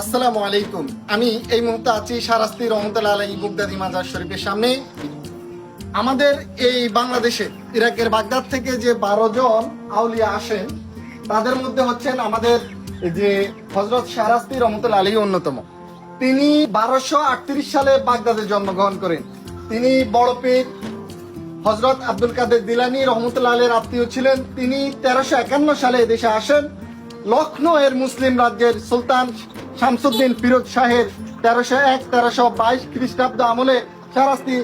আসসালামু আলাইকুম। আমি এই মুহূর্তে আছি সারাস্তি রহমতুল্লাহ আলাই বুগদাদি মাজার শরীফের সামনে। আমাদের এই বাংলাদেশে, ইরাকের বাগদাদ থেকে যে বারো জন আউলিয়া আসেন, তাদের মধ্যে হচ্ছেন আমাদের যে হজরত শাহরাস্তি রহমতুল্লাহ আলী অন্যতম। তিনি বারোশো আটত্রিশ সালে বাগদাদে জন্মগ্রহণ করেন। তিনি বড় পীর হজরত আব্দুল কাদের দিলানি রহমতুল্লাহ আলের আত্মীয় ছিলেন। তিনি তেরোশো একান্ন সালে দেশে আসেন। লখনৌ এর মুসলিম রাজ্যের সুলতান শামসুদ্দিন ফিরোজ শাহের তেরোশো এক, তেরোশো বাইশ খ্রিস্টাব্দ আমলে শারাস্তি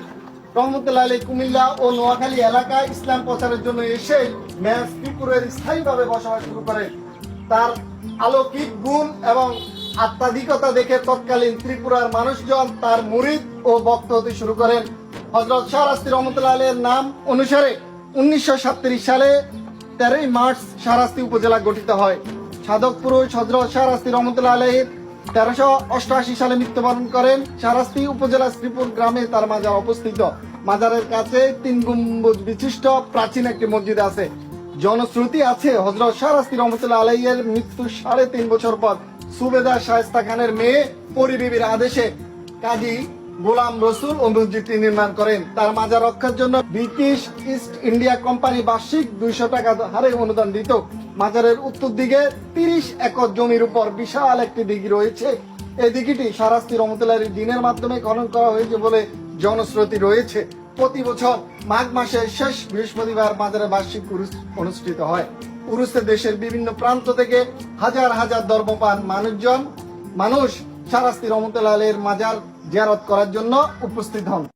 রহমতুল্লাহ আলী কুমিল্লা ও নোয়াখালী এলাকায় ইসলাম প্রচারের জন্য এসে ম্যাচ ত্রিপুরের স্থায়ীভাবে বসবাস শুরু করেন তার অলৌকিক গুণ এবং আত্মাধিকতা দেখে তৎকালীন ত্রিপুরার মানুষজন তার মুরিদ ও বক্ত হতে শুরু করেন। হজরত শাহরাস্তি রহমতুল্লাহ আলের নাম অনুসারে উনিশশো সালে তেরোই মার্চ শাহরাস্তি উপজেলা গঠিত হয়। সাধক পুরুষ হজরত শাহরাস্তি রহমতুল্লাহ আলহীর তেরোশো অষ্টআশি সালে মৃত্যুবরণ করেন সারাস্তি উপজেলা শ্রীপুর গ্রামে তার মাজার অবস্থিত। মাজারের কাছে তিন গম্বুজ বিশিষ্ট প্রাচীন একটি মসজিদ আছে। জনশ্রুতি আছে হজরত শাহরাস্তি রহমতুল্লাহ আলাইয়ের মৃত্যু সাড়ে তিন বছর পর সুবেদার শায়স্তা খানের মেয়ে পরিবিবির আদেশে। কাজী গোলাম রসুল ও নির্মাণ করেন। তার মাজার রক্ষার জন্য ব্রিটিশ ইস্ট ইন্ডিয়া কোম্পানি বার্ষিক দুইশো টাকা হারে অনুদান দিত। মাজারের উত্তর দিকে তিরিশ একর জমির উপর বিশাল একটি দিঘি রয়েছে। এই দিঘিটি সারাস্তি রহমতুল্লাহর দিনের মাধ্যমে খনন করা হয়েছে বলে জনশ্রুতি রয়েছে। প্রতি বছর মাঘ মাসের শেষ বৃহস্পতিবার মাজারে বার্ষিক অনুষ্ঠিত হয়। উরুসে দেশের বিভিন্ন প্রান্ত থেকে হাজার হাজার ধর্মপান মানুষজন মানুষ সারাস্তি রহমতুল্লাহ আলের মাজার জিয়ারত করার জন্য উপস্থিত হন।